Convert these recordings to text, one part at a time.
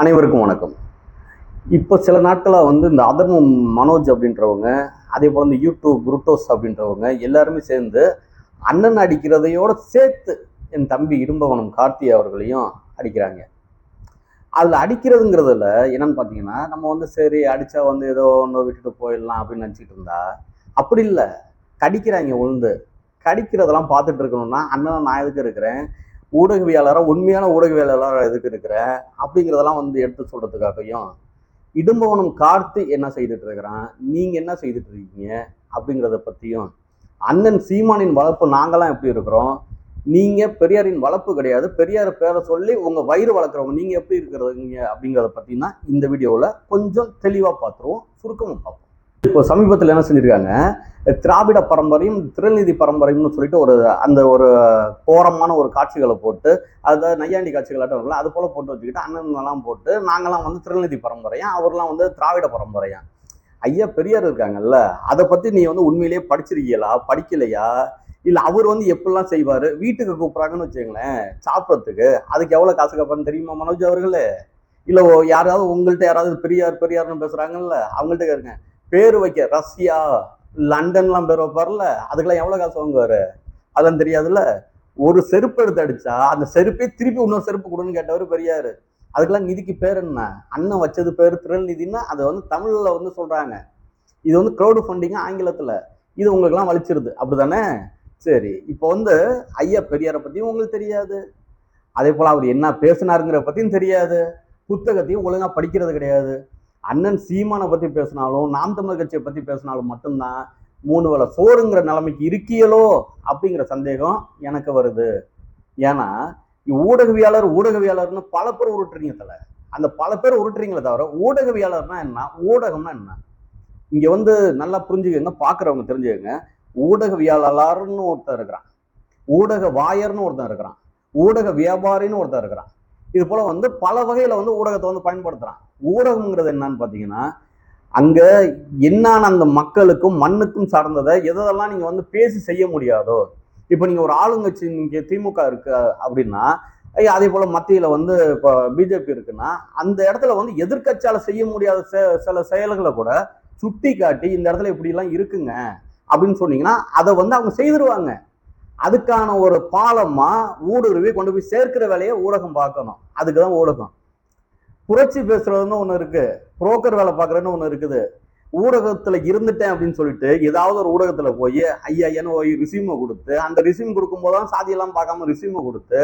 அனைவருக்கும் வணக்கம். இப்போ சில நாட்களாக வந்து இந்த அதர்மம் மனோஜ் அப்படின்றவங்க அதே போல் இந்த யூடியூப் குருட்டோஸ் அப்படின்றவங்க எல்லாருமே சேர்ந்து அண்ணன் அடிக்கிறதையோட சேர்த்து என் தம்பி இடும்பவனம் கார்த்தி அவர்களையும் அடிக்கிறாங்க. அதில் அடிக்கிறதுங்கிறதுல என்னன்னு பார்த்தீங்கன்னா நம்ம வந்து சரி அடித்தா வந்து ஏதோ ஒன்று விட்டுட்டு போயிடலாம் அப்படின்னு நினச்சிட்டு இருந்தா அப்படி இல்லை. கடிக்கிறாங்க உளுந்து. கடிக்கிறதெல்லாம் பார்த்துட்டு இருக்கணும்னா அண்ணன் நான் எதுக்கு இருக்கிறேன்? ஊடகவியாளராக உண்மையான ஊடகவியாளராக எதுக்கு இருக்கிறேன் அப்படிங்கிறதெல்லாம் வந்து எடுத்து சொல்கிறதுக்காகவும் இடும்பவனம் கார்த்தி என்ன செய்துட்டு இருக்கிறான்? நீங்கள் என்ன செய்துட்டு இருக்கீங்க? அப்படிங்கிறத பற்றியும் அண்ணன் சீமானின் வளர்ப்பு நாங்களாம் எப்படி இருக்கிறோம்? நீங்கள் பெரியாரின் வளர்ப்பு கிடையாது. பெரியார் பேரை சொல்லி உங்கள் வயிறு வளர்க்குறவங்க நீங்கள் எப்படி இருக்கிறீங்க அப்படிங்கிறத பற்றினா இந்த வீடியோவில் கொஞ்சம் தெளிவாக பார்த்துருவோம். சுருக்கமாக பார்ப்போம். இப்போ சமீபத்தில் என்ன செஞ்சுருக்காங்க? திராவிட பரம்பரையும் திருநீதி பரம்பரையும்னு சொல்லிட்டு ஒரு அந்த ஒரு கோரமான ஒரு காட்சிகளை போட்டு அதை நையாண்டி காட்சிகளாட்டம் இருக்குல்ல அது போல் போட்டு வச்சுக்கிட்டு அண்ணன்லாம் போட்டு நாங்களாம் வந்து திருநீதி பரம்பரையா அவர்லாம் வந்து திராவிட பரம்பரையா. ஐயா பெரியார் இருக்காங்கல்ல அதை பற்றி நீ வந்து உண்மையிலேயே படிச்சிருக்கீங்களா படிக்கலையா? இல்லை அவர் வந்து எப்படிலாம் செய்வார்? வீட்டுக்கு கூப்பிட்றாங்கன்னு வச்சுங்களேன் சாப்பிட்றதுக்கு அதுக்கு எவ்வளோ காசு கேட்பான்னு தெரியுமா மனோஜ் அவர்களே? இல்லை யாராவது உங்கள்கிட்ட யாராவது பெரியார் பெரியார்னு பேசுகிறாங்கல்ல அவங்கள்ட்ட கேருங்க பேர் வைக்க ரஷ்யா லண்டன்லாம் பேர் வைப்பார்ல அதுக்கெல்லாம் எவ்வளோ காசு வாங்குவார்? அதெல்லாம் தெரியாதுல்ல? ஒரு செருப்பு எடுத்து அடிச்சா அந்த செருப்பே திருப்பி இன்னொரு செருப்பு கொடுன்னு கேட்டவர் பெரியார். அதுக்கெல்லாம் நிதிக்கு பேர் என்ன? அண்ணன் வச்சது பேர் திரள்நிதின்னா அதை வந்து தமிழில் வந்து சொல்கிறாங்க இது வந்து க்ரௌடு ஃபண்டிங் ஆங்கிலத்தில். இது உங்களுக்குலாம் வலிச்சிருது. அப்படிதானே சரி இப்போ வந்து ஐயா பெரியாரை பற்றியும் உங்களுக்கு தெரியாது. அதே போல் அவர் என்ன பேசினாருங்கிற பற்றியும் தெரியாது. புத்தகத்தையும் ஒழுங்காக படிக்கிறது கிடையாது. அண்ணன் சீமானை பற்றி பேசினாலும் நாம் தமிழர் கட்சியை பற்றி பேசினாலும் மட்டும்தான் மூணு வேளை சோறுங்கிற நிலைமைக்கு இருக்கியலோ அப்படிங்கிற சந்தேகம் எனக்கு வருது. ஏன்னா ஊடகவியாளர் ஊடகவியாளர்னு பல பேர் உருட்டுறீங்க தலை. அந்த பல பேர் உருட்டுறீங்களே தவிர ஊடகவியாளர்னா என்ன? ஊடகம்னா என்ன? இங்கே வந்து நல்லா புரிஞ்சுக்கங்க பார்க்குறவங்க தெரிஞ்சுக்கங்க. ஊடகவியாளர்னு ஒருத்தர் இருக்கிறான். ஊடக வாயர்னு ஒருத்தன் இருக்கிறான். ஊடக வியாபாரின்னு ஒருத்தர் இருக்கிறான். இது போல வந்து பல வகையில வந்து ஊடகத்தை வந்து பயன்படுத்துறான். ஊடகம்ங்கிறது என்னன்னு பாத்தீங்கன்னா அங்க என்னான அந்த மக்களுக்கும் மண்ணுக்கும் சார்ந்ததை எதெல்லாம் நீங்க வந்து பேசி செய்ய முடியாதோ இப்போ நீங்க ஒரு ஆளுங்கட்சி நீங்க திமுக இருக்கு அப்படின்னா அதே போல மத்தியில வந்து இப்போ பிஜேபி இருக்குன்னா அந்த இடத்துல வந்து எதிர்கட்சியால செய்ய முடியாத சில செயல்களை கூட சுட்டி காட்டி இந்த இடத்துல இப்படி எல்லாம் இருக்குங்க அப்படின்னு சொன்னீங்கன்னா அதை வந்து அவங்க செய்திருவாங்க. அதுக்கான ஒரு பாலமா ஊடுருவி கொண்டு போய் சேர்க்கிற வேலையை ஊடகம் பார்க்கணும். அதுக்கு தான் ஊடகம். புரட்சி பேசுறதுன்னு ஒன்று இருக்கு. புரோக்கர் வேலை பார்க்குறதுன்னு ஒன்று இருக்குது. ஊடகத்துல இருந்துட்டேன் அப்படின்னு சொல்லிட்டு ஏதாவது ஒரு ஊடகத்துல போய் ஐயா ஐயான்னு போய் ரிசியூமை கொடுத்து அந்த ரிசியூம் கொடுக்கும்போது தான் சாதியெல்லாம் பார்க்காம ரிசியூமை கொடுத்து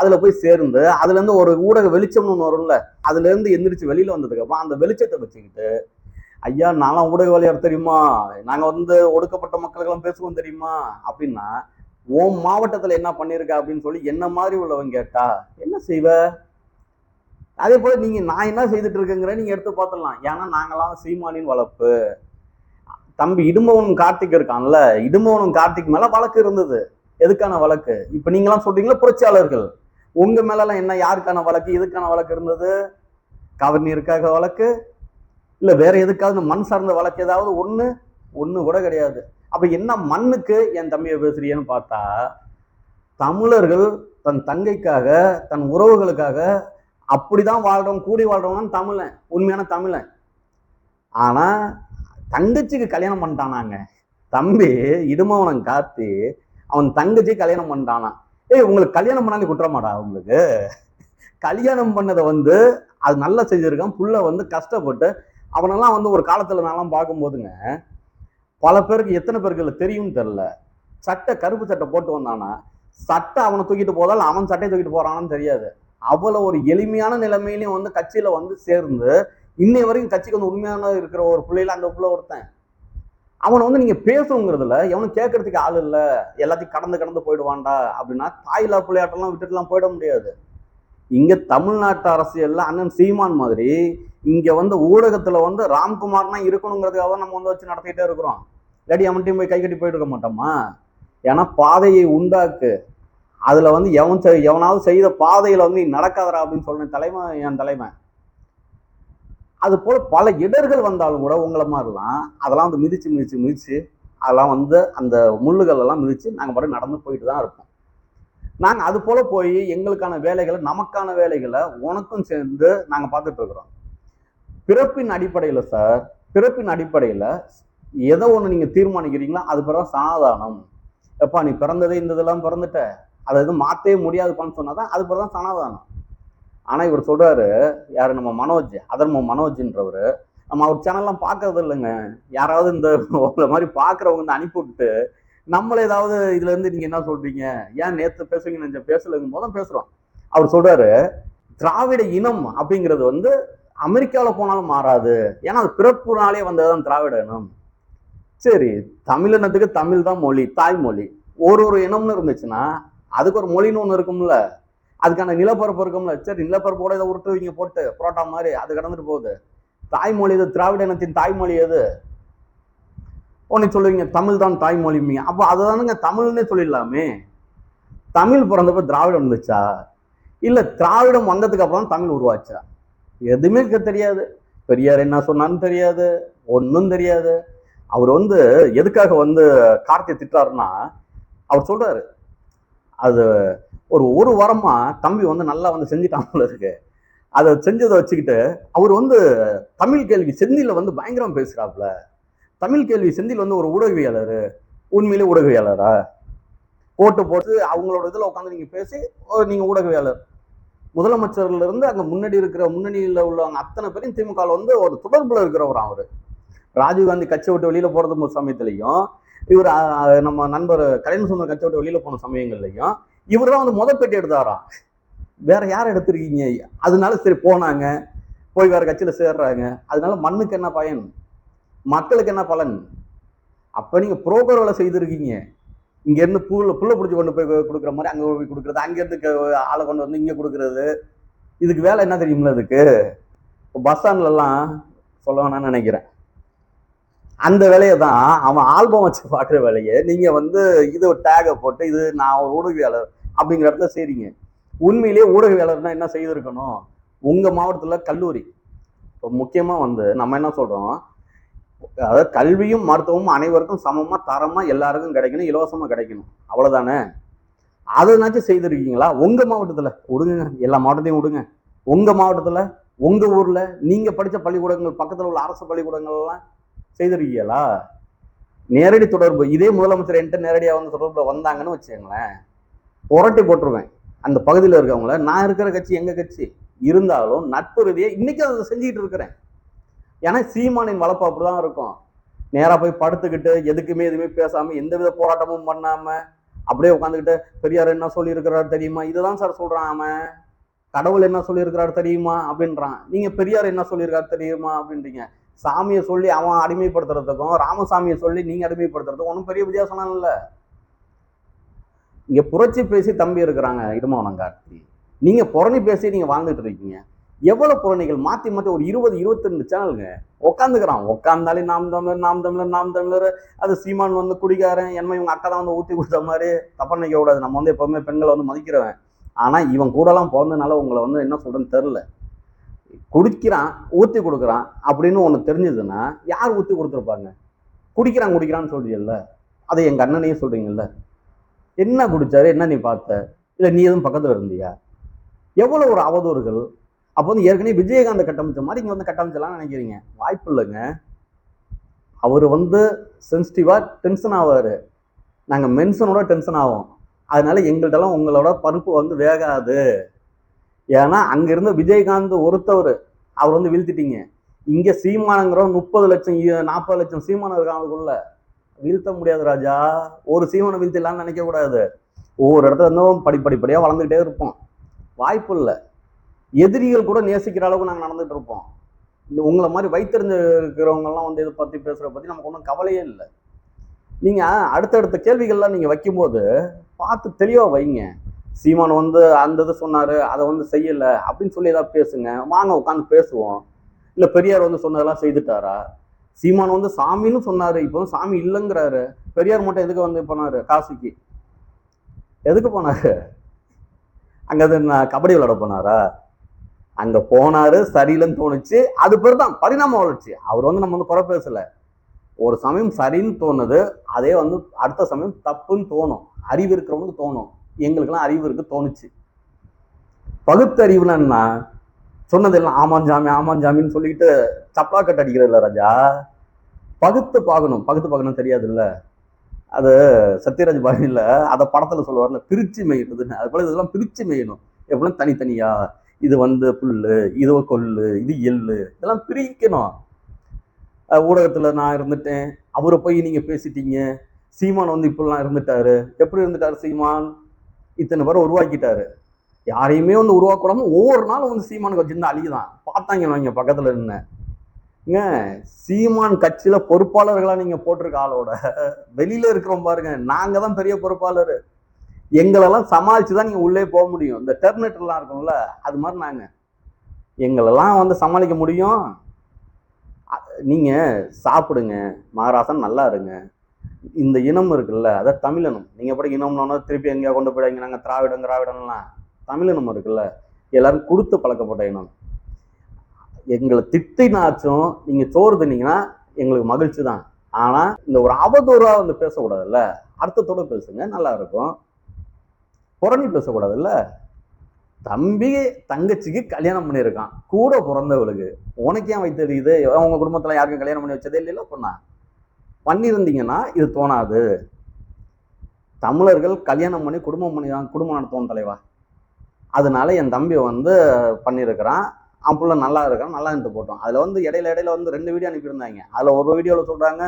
அதுல போய் சேர்ந்து அதுல இருந்து ஒரு ஊடக வெளிச்சம்னு ஒன்று வரும்ல அதுல இருந்து எந்திரிச்சு வெளியில வந்ததுக்கு அப்புறம் அந்த வெளிச்சத்தை வச்சுக்கிட்டு ஐயா நான்லாம் ஊடகவாளியார் தெரியுமா? நாங்க வந்து ஒடுக்கப்பட்ட மக்களுக்கெல்லாம் பேசுவோம் தெரியுமா? அப்படின்னா உன் மாவட்டத்தில் என்ன பண்ணியிருக்க அப்படின்னு சொல்லி என்ன மாதிரி உள்ளவன் கேட்டா என்ன செய்வ? அதே போல் நீங்கள் நான் என்ன செய்துட்டு இருக்கேங்கிற நீங்கள் எடுத்து பார்த்துடலாம். ஏன்னா நாங்களாம் சீமானின் வளர்ப்பு தம்பி இடும்பவனும் கார்த்திக் இருக்கான்ல இடும்பவனும் கார்த்திக் மேலே வழக்கு இருந்தது. எதுக்கான வழக்கு? இப்போ நீங்களாம் சொல்றீங்களா புரட்சியாளர்கள். உங்கள் மேலெல்லாம் என்ன யாருக்கான வழக்கு எதுக்கான வழக்கு இருந்தது? கவர் நீருக்காக வழக்கு? இல்லை வேற எதுக்காவது மண் சார்ந்த வழக்கு ஏதாவது ஒன்று ஒன்று கூட கிடையாது. அப்ப என்ன மண்ணுக்கு என் தம்பியை பேசுறியேன்னு பார்த்தா தமிழர்கள் தன் தங்கைக்காக தன் உறவுகளுக்காக அப்படிதான் வாழ்றோம் கூடி வாழ்றவங்க தமிழன் உண்மையான தமிழன். ஆனா தங்கச்சிக்கு கல்யாணம் பண்ணிட்டானாங்க. தம்பி இடுமவனம் காத்தி அவன் தங்கச்சி கல்யாணம் பண்ணிட்டானா ஏய் உங்களுக்கு கல்யாணம் பண்ணாலே குற்றமாடா உங்களுக்கு? கல்யாணம் பண்ணதை வந்து அது நல்லா செஞ்சிருக்கான் புள்ள வந்து கஷ்டப்பட்டு அவனெல்லாம் வந்து ஒரு காலத்துல நான்லாம் பார்க்கும்போதுங்க பல பேருக்கு எத்தனை பேருக்கு இல்லை? தெரியும்னு தெரில சட்டை கருப்பு சட்டை போட்டு வந்தானா சட்டை அவனை தூக்கிட்டு போதால் அவன் சட்டையை தூக்கிட்டு போறானான்னு தெரியாது. அவ்வளோ ஒரு எளிமையான நிலைமையிலையும் வந்து கட்சியில வந்து சேர்ந்து இன்னை வரைக்கும் கட்சிக்கு வந்து உண்மையான இருக்கிற ஒரு பிள்ளையில அந்த பிள்ளை ஒருத்தன். அவனை வந்து நீங்க பேசுங்கிறதுல எவனும் கேட்கறதுக்கு ஆள் இல்லை. எல்லாத்தையும் கடந்து கடந்து போயிடுவான்டா அப்படின்னா தாயில்லா பிள்ளையாட்டெல்லாம் விட்டுட்டுலாம் போயிட முடியாது. இங்க தமிழ்நாட்டு அரசியல்ல அண்ணன் சீமான் மாதிரி இங்க வந்து ஊடகத்துல வந்து ராம்குமார்னா இருக்கணுங்கிறதுக்காக தான் நம்ம வந்து வச்சு நடத்திட்டே இருக்கிறோம். இல்லாட்டி அவன்கிட்டயும் போய் கை கட்டி போயிட்டு இருக்க மாட்டோமா? ஏன்னா பாதையை உண்டாக்கு. அதுல வந்து எவன் செய்- எவனாவது செய்த பாதையில வந்து நீ அப்படின்னு சொன்ன தலைமை என் தலைமை அது போல பல இடர்கள் வந்தாலும் கூட உங்களை மாதிரிலாம் அதெல்லாம் வந்து மிதிச்சு மிதிச்சு மிதிச்சு அதெல்லாம் வந்து அந்த முள்ளுகள் எல்லாம் மிதிச்சு நாங்கள் பாட்டு நடந்து போயிட்டு தான் இருப்போம். நாங்கள் அது போல போய் எங்களுக்கான வேலைகளை நமக்கான வேலைகளை உனக்கும் சேர்ந்து நாங்கள் பார்த்துட்டு இருக்கிறோம். பிறப்பின் அடிப்படையில் சார் பிறப்பின் அடிப்படையில் எதை ஒன்று நீங்கள் தீர்மானிக்கிறீங்களோ? அது பிறகு சனாதானம். எப்பா நீ பிறந்ததே இந்த இதெல்லாம் பிறந்துட்ட. அதை எதுவும் மாற்றவே முடியாதுப்பான்னு சொன்னால் தான் அது பிறகு தான் சனாதானம். ஆனால் இவர் சொல்கிறாரு யார்? நம்ம மனோஜ் அதர்ம மனோஜ்ன்றவர். நம்ம அவர் சேனல்லாம் பார்க்கறது இல்லைங்க. யாராவது இந்த உங்களை மாதிரி பார்க்குறவங்க வந்து அனுப்பி விட்டு நம்மள ஏதாவது இதுலேருந்து நீங்கள் என்ன சொல்கிறீங்க ஏன் நேற்று பேசுவீங்க நினைச்ச பேசலங்கும் போதும் பேசுகிறோம் அவர் சொல்கிறாரு திராவிட இனம் அப்படிங்கிறது வந்து அமெரிக்காவில் போனாலும் மாறாது. ஏன்னா அது பிறப்புனாலே வந்ததுதான் திராவிட இனம். சரி தமிழினத்துக்கு தமிழ் தான் மொழி தாய்மொழி. ஒரு ஒரு இனம்னு இருந்துச்சுன்னா அதுக்கு ஒரு மொழின்னு ஒன்று இருக்கும்ல. அதுக்கான நிலப்பரப்பு இருக்கும்ல. சரி நிலப்பரப்பு கூட இதை உருட்டுவீங்க போட்டு புரோட்டா மாதிரி அது கடந்துட்டு போகுது. தாய்மொழி இது திராவிட இனத்தின் தாய்மொழி எது? ஒன்று சொல்லுவீங்க தமிழ் தான் தாய்மொழிமீங்க அப்போ அதை தானுங்க தமிழ்னே சொல்லிடலாமே. தமிழ் பிறந்தப்ப திராவிடம் வந்துச்சா? இல்லை திராவிடம் வந்ததுக்கு அப்புறம் தமிழ் உருவாச்சா? எதுவுமே இருக்க தெரியாது. பெரியார் என்ன சொன்னான்னு தெரியாது. ஒன்றும் தெரியாது. அவர் வந்து எதுக்காக வந்து கார்த்தியை திட்டாருன்னா அவர் சொல்றாரு அது ஒரு ஒரு வாரமா தம்பி வந்து நல்லா வந்து செஞ்சுட்டாங்கள இருக்கு. அதை செஞ்சதை வச்சுக்கிட்டு அவர் வந்து தமிழ் கேள்வி செந்தில வந்து பயங்கரம் பேசுகிறாப்புல தமிழ் கேள்வி செந்தில் வந்து ஒரு ஊடகவியாளர் உண்மையிலே ஊடகவியாளரா ஓட்டு போட்டு அவங்களோட இதில் உட்காந்து நீங்கள் பேசி ஓ, ஊடகவியாளர் முதலமைச்சர்ல இருந்து முன்னாடி இருக்கிற முன்னணியில் உள்ளவங்க அத்தனை பேரும் திமுக வந்து ஒரு தொடர்பில் இருக்கிறவர் அவர். ராஜீவ்காந்தி கட்சி விட்டு வெளியில போறது சமயத்திலையும் இவர் நம்ம நண்பர் கலைஞர் சுந்தர் கட்சி விட்டு வெளியில போன சமயங்கள்லையும் இவர் தான் வந்து முத பெட்டி எடுத்தாராம் வேற யார் எடுத்திருக்கீங்க? அதனால சரி போனாங்க. போய் வேற கட்சியில சேர்றாங்க. அதனால மண்ணுக்கு என்ன பயன்? மக்களுக்கு என்ன பலன்? அப்ப நீங்க புரோக்கர் வேலை செய்திருக்கீங்க. இங்கேருந்து பூவில் புல்ல பிடிச்சி கொண்டு போய் கொடுக்குற மாதிரி அங்கே போய் கொடுக்குறது அங்கேருந்து ஆளை கொண்டு வந்து இங்கே கொடுக்குறது. இதுக்கு வேலை என்ன தெரியுமில்ல இதுக்கு? பஸ் ஸ்டாண்ட்லலாம் சொல்ல வேணாம்னு நினைக்கிறேன். அந்த வேலையை தான் அவன் ஆல்பம் வச்சு பார்க்குற வேலையை நீங்கள் வந்து இது ஒரு டேகை போட்டு இது நான் ஒரு ஊடகவியாளர் அப்படிங்கிற இடத்துல செய்றீங்க. உண்மையிலேயே ஊடகவியாளர்னா என்ன செய்திருக்கணும்? உங்கள் மாவட்டத்தில் கல்லூரி. இப்போ முக்கியமாக வந்து நம்ம என்ன சொல்கிறோம் அதாவது கல்வியும் மருத்துவமும் அனைவருக்கும் சமமா தரமாக எல்லாருக்கும் கிடைக்கணும் இலவசமாக கிடைக்கணும். அவ்வளோதானே அதனாச்சும் செய்திருக்கீங்களா? உங்க மாவட்டத்துல. விடுங்க எல்லா மாவட்டத்தையும் விடுங்க. உங்க மாவட்டத்துல உங்க ஊர்ல நீங்கள் படிச்ச பள்ளிக்கூடங்கள் பக்கத்தில் உள்ள அரசு பள்ளிக்கூடங்கள் எல்லாம் செய்திருக்கீங்களா? நேரடி தொடர்பு. இதே முதலமைச்சர் என்கிட்ட நேரடியாக வந்து தொடர்பில் வந்தாங்கன்னு வச்சுக்கோங்களேன். புரட்டி போட்டுருவேன். அந்த பகுதியில் இருக்கவங்கள. நான் இருக்கிற கட்சி எங்கள் கட்சி. இருந்தாலும் நட்பு ரீதியாக இன்னைக்கு அதை செஞ்சுக்கிட்டு இருக்கிறேன். ஏன்னா சீமானின் வளர்ப்பு அப்படிதான் இருக்கும். நேராக போய் படுத்துக்கிட்டு எதுக்குமே எதுவுமே பேசாம எந்தவித போராட்டமும் பண்ணாமல் அப்படியே உட்காந்துக்கிட்டு பெரியார் என்ன சொல்லியிருக்கிறாரு தெரியுமா? இதுதான் சார் சொல்கிறான் அவன். கடவுள் என்ன சொல்லியிருக்கிறாரு தெரியுமா? அப்படின்றான். நீங்க பெரியார் என்ன சொல்லியிருக்காரு தெரியுமா? அப்படின்றீங்க. சாமியை சொல்லி அவன் அடிமைப்படுத்துறதுக்கும் ராமசாமியை சொல்லி நீங்கள் அடிமைப்படுத்துறதுக்கும் ஒன்றும் பெரிய வித்தியாசம்லாம் இல்லை. இங்கே புரட்சி பேசி தம்பி இருக்கிறாங்க இடுமாவனம் கார்த்தி நீங்கள் புறணி பேசி நீங்கள் வாழ்ந்துட்டு இருக்கீங்க. எவ்வளவு புறணிகள்? மாத்தி மாத்தி ஒரு இருபது இருபத்தி ரெண்டு சேனலுங்க. உட்காந்துக்கிறான் உட்காந்தாலே நாம் தமிழர் நாம் தமிழர் நாம் தமிழர். அது சீமான் வந்து குடிக்காரன் என்ன இவங்க அக்கா தான் வந்து ஊத்தி கொடுத்த மாதிரி தப்பாக நினைக்க கூடாது. நம்ம வந்து எப்பவுமே பெண்களை வந்து மதிக்கிறவன். ஆனா இவன் கூடலாம் பிறந்தனால உங்களை வந்து என்ன சொல்றேன்னு தெரில குடிக்கிறான் ஊத்தி கொடுக்குறான் அப்படின்னு ஒண்ணு தெரிஞ்சதுன்னா யார் ஊத்தி கொடுத்துருப்பாங்க? குடிக்கிறான் குடிக்கிறான்னு சொல்றீங்கல்ல. அதை எங்க அண்ணனையும் சொல்றீங்கல்ல. என்ன குடிச்சாரு? என்ன நீ பார்த்த? இல்ல நீ எதுவும் பக்கத்துல இருந்தியா? எவ்வளவு ஒரு அவதூறுகள் அப்போ வந்து ஏற்கனவே விஜயகாந்த் கட்டமைச்ச மாதிரி இங்கே வந்து கட்டமைச்சலாம்னு நினைக்கிறீங்க. வாய்ப்பு இல்லைங்க. அவர் வந்து சென்சிட்டிவாக டென்ஷன் ஆவார். நாங்கள் மென்ஷனோட டென்ஷன் ஆவோம். அதனால எங்கள்கிட்டலாம் உங்களோட பருப்பு வந்து வேகாது. ஏன்னா அங்கே இருந்த விஜயகாந்த் ஒருத்தவர். அவர் வந்து வீழ்த்திட்டீங்க. இங்கே சீமானங்கிறோம் முப்பது லட்சம் நாற்பது லட்சம் சீமானம் இருக்காங்க அதுக்குள்ள வீழ்த்த முடியாது ராஜா. ஒரு சீமானை வீழ்த்திடலாம்னு நினைக்கக்கூடாது. ஒவ்வொரு இடத்துல இருந்தும் படிப்படிப்படியாக வளர்ந்துக்கிட்டே இருப்போம். வாய்ப்பு இல்லை. எதிரிகள் கூட நேசிக்கிற அளவுக்கு நாங்கள் நடந்துட்டு இருப்போம். உங்களை மாதிரி வைத்திருந்த இருக்கிறவங்கலாம் வந்து இதை பற்றி பேசுகிறத பற்றி நமக்கு ஒன்றும் கவலையே இல்லை. நீங்கள் அடுத்தடுத்த கேள்விகள்லாம் நீங்கள் வைக்கும்போது பார்த்து தெளிவாக வைங்க. சீமான் வந்து அந்த இது சொன்னார் அதை வந்து செய்யலை அப்படின்னு சொல்லி ஏதாவது பேசுங்க. வாங்க உட்காந்து பேசுவோம். இல்லை பெரியார் வந்து சொன்னதெல்லாம் செய்துட்டாரா? சீமான் வந்து சாமின்னு சொன்னார் இப்போ வந்து சாமி இல்லைங்கிறாரு. பெரியார் மட்டும் எதுக்கு வந்து போனார்? காசிக்கு. எதுக்கு போனாரு? அங்கே அது நான் கபடி விளையாட போனாரா? அங்க போனாரு சரியில்லைன்னு தோணுச்சு. அது பேர் தான் பரிணாம வளர்ச்சி. அவர் வந்து நம்ம வந்து குறை பேசல. ஒரு சமயம் சரின்னு தோணுது அதே வந்து அடுத்த சமயம் தப்புன்னு தோணும். அறிவு இருக்கிறவனுக்கு தோணும். எங்களுக்கெல்லாம் அறிவு இருக்கு தோணுச்சு. பகுத்தறிவுனா என்ன? சொன்னதெல்லாம் ஆமாஞ்சாமி ஆமாஞ்சாமின்னு சொல்லிக்கிட்டு சொல்லிட்டு கட்டு அடிக்கிறதில்ல ராஜா. பகுத்து பார்க்கணும் பகுத்து பார்க்கணும் தெரியாதுல்ல. அது சத்யராஜ் பாணியில் அதை படத்தில் சொல்லுவார்ல பிரிச்சு மேய்றதுன்னு அது போல இதெல்லாம் பிரிச்சு மேயணும். எப்படின்னா தனித்தனியா? இது வந்து புல்லு இது கொள்ளு இது எள்ளு இதெல்லாம் பிரிக்கணும். ஊடகத்தில் ஊடகத்துல நான் இருந்துட்டேன். அவரை போய் நீங்க பேசிட்டீங்க. சீமான் வந்து இப்படிலாம் இருந்துட்டாரு. எப்படி இருந்துட்டாரு சீமான்? இத்தனை பேரை உருவாக்கிட்டாரு. யாரையுமே வந்து உருவாக்கூடாம ஒவ்வொரு நாளும் வந்து சீமானுக்கு வச்சிருந்தா அழிதான் பார்த்தாங்க வைங்க பக்கத்தில் இருந்தேன் ஏங்க சீமான் கட்சியில் பொறுப்பாளர்களாக நீங்கள் போட்டிருக்க ஆளோட. வெளியில இருக்கிறோம் பாருங்க நாங்கள் தான் பெரிய பொறுப்பாளர். எங்களெல்லாம் சமாளித்து தான் நீங்கள் உள்ளே போக முடியும். இந்த டெர்மினேட்டர்லாம் இருக்கும்ல அது மாதிரி நாங்கள் எங்களெல்லாம் வந்து சமாளிக்க முடியும். நீங்கள் சாப்பிடுங்க. மகாராசன் நல்லா இருங்க. இந்த இனம் இருக்குல்ல அதான் தமிழினம் நீங்கள் எப்படி இனம்னோன்னா திருப்பி எங்கேயா கொண்டு போயிடுங்க நாங்கள் திராவிடம் திராவிடம்லாம் தமிழினம் இருக்குல்ல எல்லாரும் கொடுத்து பழக்கப்பட்ட இனம். எங்களை திட்டினாச்சும் நீங்கள் சோறு தின்னீங்கன்னா எங்களுக்கு மகிழ்ச்சி தான் ஆனால் இந்த ஒரு அவதூறாக வந்து பேசக்கூடாதுல்ல. அர்த்தத்தோடு பேசுங்க நல்லா இருக்கும். புறணி பேசக்கூடாதுல்ல? தம்பி தங்கச்சிக்கு கல்யாணம் பண்ணியிருக்கான். கூட பிறந்தவளுக்கு. உனக்கு ஏன் வைத்தறியுது அவங்க குடும்பத்தில் யாருக்கும் கல்யாணம் பண்ணி வச்சதே இல்லைல்ல பொண்ணா? பண்ணியிருந்தீங்கன்னா இது தோணாது. தமிழர்கள் கல்யாணம் பண்ணி குடும்பம் பண்ணி தான் குடும்பம் நடத்துவோம் தலைவா. அதனால என் தம்பி வந்து பண்ணியிருக்கிறான். அவன் நல்லா இருக்கான். நல்லா இருந்து போட்டோம். அதில் வந்து இடையில இடையில வந்து ரெண்டு வீடியோ அனுப்பியிருந்தாங்க. அதில் ஒரு வீடியோவில் சொல்கிறாங்க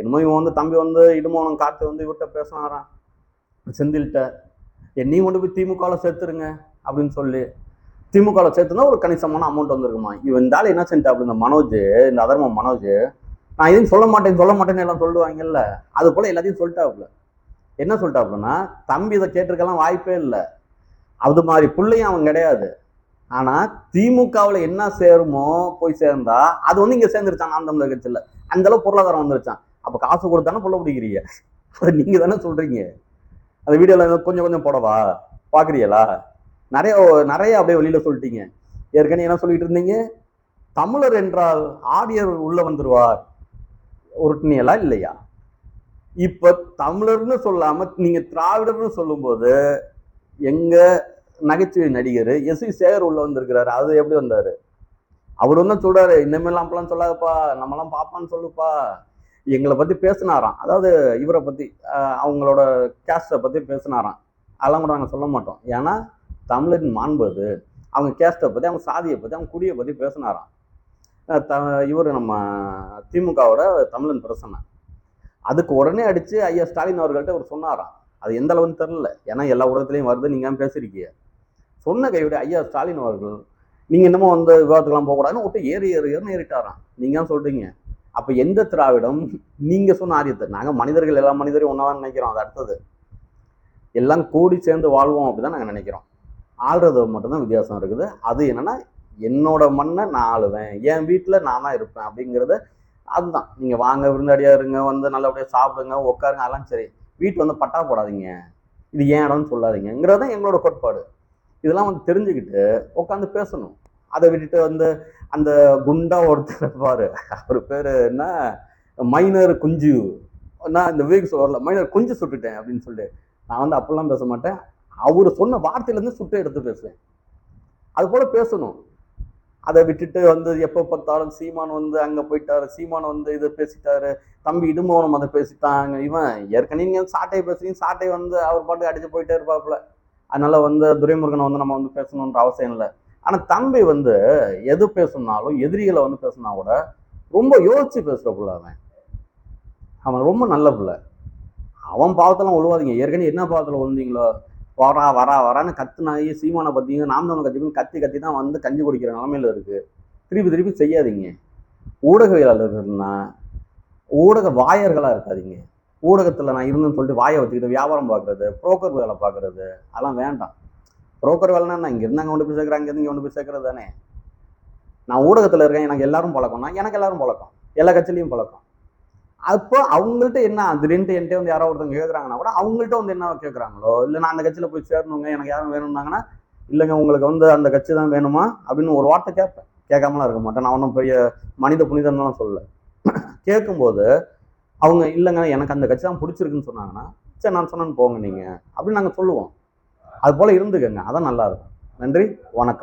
என்னமோ இவன் வந்து தம்பி வந்து இடுமோனம் காற்று வந்து இவர்கிட்ட பேசினாரான் செந்தில்கிட்ட என்னையும் கொண்டு போய் திமுகவில் சேர்த்துருங்க அப்படின்னு சொல்லி திமுகவில் சேர்த்துனா ஒரு கணிசமான அமௌண்ட் வந்துருக்குமா? இவன் இந்த ஆள் என்ன செஞ்சுட்டா அப்படி இந்த மனோஜ் இந்த அதர்ம மனோஜ். நான் எதுவும் சொல்ல மாட்டேன் சொல்ல மாட்டேன்னு எல்லாம் சொல்லுவாங்கல்ல. அது போல எல்லாத்தையும் சொல்லிட்டாப்புல. என்ன சொல்லிட்டாப்புலன்னா தம்பி இதை கேட்டிருக்கலாம் வாய்ப்பே இல்லை. அது மாதிரி பிள்ளையும் அவன் கிடையாது. ஆனால் திமுகவில் என்ன சேருமோ போய் சேர்ந்தா அது வந்து இங்கே சேர்ந்துருச்சான் நாம் தமிழர் கட்சியில். அந்தளவு பொருளாதாரம் வந்துருச்சான். அப்போ காசு கொடுத்தானே புள்ள பிடிக்கிறீங்க. அதை நீங்கள் தானே சொல்கிறீங்க அந்த வீடியோவில் கொஞ்சம் கொஞ்சம் போடவா? பார்க்குறீங்களா நிறைய நிறைய அப்படியே வெளியில் சொல்லிட்டீங்க. ஏற்கனவே என்ன சொல்லிட்டு இருந்தீங்க? தமிழர் என்றால் ஆரியர் உள்ள வந்துருவார். உருட்டுனியலா இல்லையா? இப்ப தமிழர்னு சொல்லாம நீங்க திராவிடர்னு சொல்லும்போது எங்க நகைச்சுவை நடிகர் எஸ் வி சேகர் உள்ள வந்திருக்கிறாரு. அது எப்படி வந்தாரு? அவர் வந்து சொல்றாரு இனிமேலாம் அப்பெல்லாம் சொல்லாதப்பா நம்மலாம் பாப்பான்னு சொல்லுப்பா. எங்களை பற்றி பேசினாராம். அதாவது இவரை பற்றி அவங்களோட கேஸ்டை பற்றி பேசினாராம். அதெல்லாம் கூட நாங்கள் சொல்ல மாட்டோம். ஏன்னா தமிழரின் மாண்பு அது. அவங்க கேஸ்டை பற்றி அவங்க சாதியை பற்றி அவங்க குடியை பற்றி பேசினாராம். த இவர் நம்ம திமுகவோட தமிழன் பிரசனை அதுக்கு உடனே அடித்து ஐயா ஸ்டாலின் அவர்கள்ட்ட அவர் சொன்னாராம். அது எந்த அளவுன்னு தெரில ஏன்னா எல்லா ஊடகத்துலையும் வருது. நீங்கள் பேசியிருக்கீங்க சொன்ன கையோட ஐயா ஸ்டாலின் அவர்கள் நீங்கள் என்னமோ வந்து விவாதத்துக்கெல்லாம் போகக்கூடாதுன்னு விட்டு ஏறி ஏறி ஏறினு ஏறிட்டாராம். நீங்கள் ஏன் அப்போ எந்த திராவிடம்? நீங்கள் சொன்ன ஆரியத்தை. நாங்கள் மனிதர்கள் எல்லா மனிதரையும் ஒன்றா தான் நினைக்கிறோம். அது அடுத்தது. எல்லாம் கூடி சேர்ந்து வாழ்வோம் அப்படி தான் நாங்கள் நினைக்கிறோம். ஆள்றது மட்டும்தான் வித்தியாசம் இருக்குது. அது என்னன்னா என்னோட மண்ணை நான் ஆளுவேன். என் வீட்டில் நான் தான் இருப்பேன் அப்படிங்கிறத அதுதான். நீங்கள் வாங்க விருந்தாடியா இருங்க வந்து நல்லபடியாக சாப்பிடுங்க உட்காருங்க அதெல்லாம் சரி. வீட்டு வந்து பட்டா போடாதீங்க. இது ஏன் இடம்னு சொல்லாதீங்கிறது தான் எங்களோட கோட்பாடு. இதெல்லாம் வந்து தெரிஞ்சுக்கிட்டு உட்காந்து பேசணும். அதை விட்டுட்டு வந்து அந்த குண்டா ஒருத்தர் பாரு அவர் பேரு என்ன? மைனர் குஞ்சு. நான் இந்த வீக் சொல்ல மைனர் குஞ்சு சுட்டுட்டேன் அப்படின்னு சொல்லிட்டு நான் வந்து அப்படிலாம் பேச மாட்டேன். அவர் சொன்ன வார்த்தையிலேருந்து சுட்டு எடுத்து பேசுவேன். அது போல பேசணும். அதை விட்டுட்டு வந்து எப்போ பார்த்தாலும் சீமான் வந்து அங்கே போயிட்டாரு. சீமான் வந்து இது பேசிட்டாரு. தம்பி இடுமோனம் அதை பேசிட்டாங்க. இவன் ஏற்கனவே நீங்கள் சாட்டை பேசுறீங்க. சாட்டை வந்து அவர் பாட்டுக்கு அடிச்சு போயிட்டே இருப்பாப்புல. அதனால வந்து துரைமுருகனை வந்து நம்ம வந்து பேசணுன்ற அவசியம் இல்லை. ஆனால் தம்பி வந்து எது பேசணும்னாலும் எதிரிகளை வந்து பேசினா கூட ரொம்ப யோசிச்சு பேசுகிற புள்ள அவன். அவன் ரொம்ப நல்ல பிள்ளை. அவன் பாவத்தெல்லாம் உழுவாதீங்க ஏற்கனவே என்ன பாவத்தில் விழுந்தீங்களோ வரா வரா வரான்னு கத்துனாயி சீமானை பற்றிங்க நாம் தமிழ் கட்சிக்கும் கத்தி கத்தி தான் வந்து கஞ்சி குடிக்கிற நிலமையில இருக்குது திருப்பி திருப்பி செய்யாதீங்க. ஊடகவியலாளர்கள்னா ஊடக வாயர்களாக இருக்காதீங்க. ஊடகத்தில் நான் இருந்தேன்னு சொல்லிட்டு வாயை வச்சுக்கிட்டு வியாபாரம் பார்க்குறது புரோக்கர் வேலை பார்க்குறது அதெல்லாம் வேண்டாம். புரோக்கர் வேலைன்னா நான் இங்கே இருந்தாங்க கொண்டு போய் சேர்க்குறாங்க இங்கே கொண்டு போய் சேர்க்கறது தானே? நான் ஊடகத்தில் இருக்கேன் எனக்கு எல்லாரும் பழக்கம்னா எனக்கு எல்லாரும் பழக்கம். எல்லா கட்சியிலையும் பழக்கம். அப்போ அவங்கள்ட்ட என்ன திடீர்னு என்கிட்ட வந்து யாரோ ஒருத்தவங்க கேட்குறாங்கன்னா கூட அவங்கள்ட்ட வந்து என்ன கேட்குறாங்களோ இல்லை நான் அந்த கட்சியில் போய் சேரணுங்க எனக்கு யாரும் வேணும்னாங்கன்னா இல்லைங்க உங்களுக்கு வந்து அந்த கட்சி தான் வேணுமா? அப்படின்னு ஒரு வார்த்தை கேட்பேன். கேட்காமலாம் இருக்க மாட்டேன். நான் ஒன்றும் பெரிய மனித புனிதன்லாம் சொல்லலை. கேட்கும்போது அவங்க இல்லைங்க எனக்கு அந்த கட்சி தான் பிடிச்சிருக்குன்னு சொன்னாங்கன்னா சரி நான் சொன்னேன்னு போங்க நீங்கள் அப்படின்னு நாங்கள் சொல்லுவோம். அது போல இருந்துக்கங்க. அதான் நல்லா இருக்கும் நன்றி வணக்கம்.